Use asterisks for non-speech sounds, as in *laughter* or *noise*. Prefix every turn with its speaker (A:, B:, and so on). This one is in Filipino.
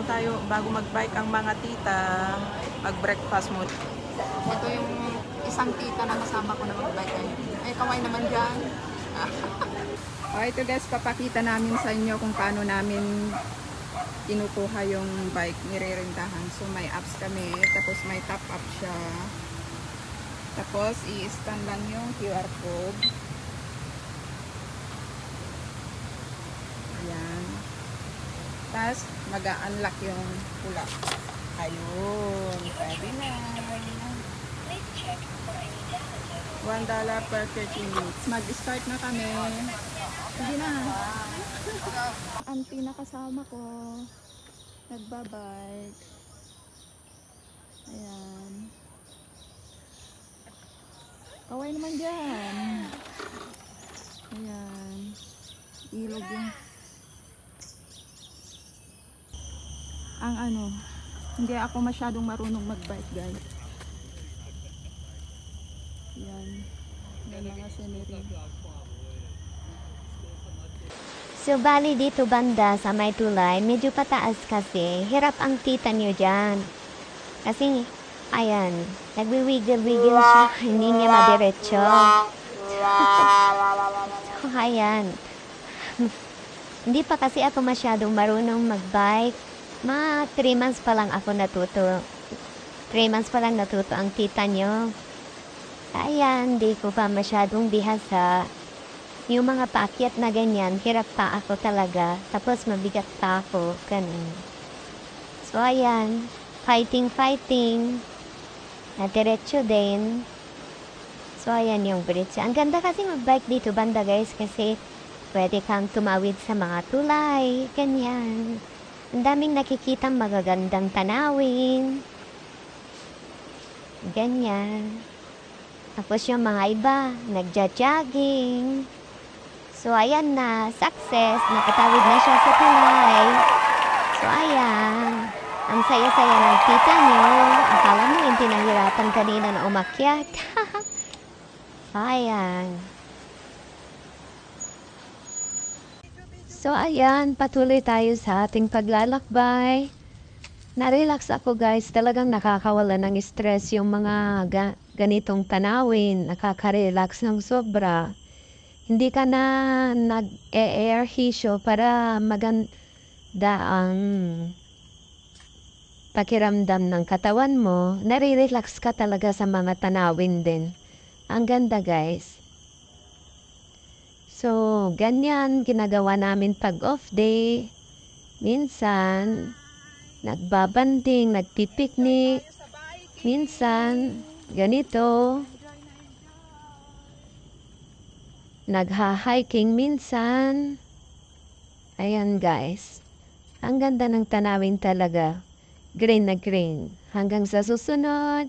A: dito tayo bago mag-bike ang mga tita. Mag-breakfast muna.
B: Ito yung isang tita na kasama ko na mag-bike ngayon. Ay, kaway naman dyan. *laughs*
A: Oh, ito guys, papakita namin sa inyo kung paano namin kinukuha yung bike, nirerentahan. So may apps kami, tapos may top up siya. Tapos i-scan lang yung QR code. Ayan. Tapos mag-unlock yung pula. Ayun, pwede na. $1 per 30 minutes. Mag-start na kami. Sige na. Auntie na kasama ko. Nagbabike. Ayan. Kaway naman dyan. Ayan. Ilog yung... Ang ano, hindi ako masyadong marunong magbike guys. Ayan. May mga scenery.
C: So, bali dito banda sa may tulay, medyo pataas kasi. Hirap ang tita niyo dyan. Kasi, ayan, nagwiwigil-wigil siya. *laughs* Hindi niya madiretso. so, *laughs* ayan. *laughs* Hindi pa kasi ako masyadong marunong magbike. Ma, 3 months pa lang ako natuto. 3 months pa lang natuto ang tita niyo. Ayan, di ko pa masyadong bihasa. Yung mga paakyat na ganyan, hirap pa ako talaga. Tapos mabigat pa ako. Ganun. So, ayan. Fighting, fighting. Na diretso din. So, ayan yung bridge. Ang ganda kasi mag-bike dito banda guys kasi pwede kang tumawid sa mga tulay. Ganyan. Ang daming nakikitang magagandang tanawin. Ganyan. Tapos yung mga iba, nagja-jogging. So, ayan na, success. Nakatawid na siya sa tulay. So, ayan. Ang saya-saya ng tita niyo. Akala mo, hindi nahirapan kanina na umakyat. *laughs* ayan. So, ayan. Patuloy tayo sa ating paglalakbay. Na-relax ako guys. Talagang nakakawala ng stress yung mga ga- ganitong tanawin. Nakaka-relax ng sobra hindi ka na nag-earhisyo para maganda ang pakiramdam ng katawan mo, nare-relax ka talaga sa mga tanawin din. Ang ganda guys. So, ganyan ginagawa namin pag off day. Minsan, nagbabanding, nagpipiknik. Minsan, ganito, nagha-hiking minsan. Ayan guys. Ang ganda ng tanawin talaga. Green na green. Hanggang sa susunod.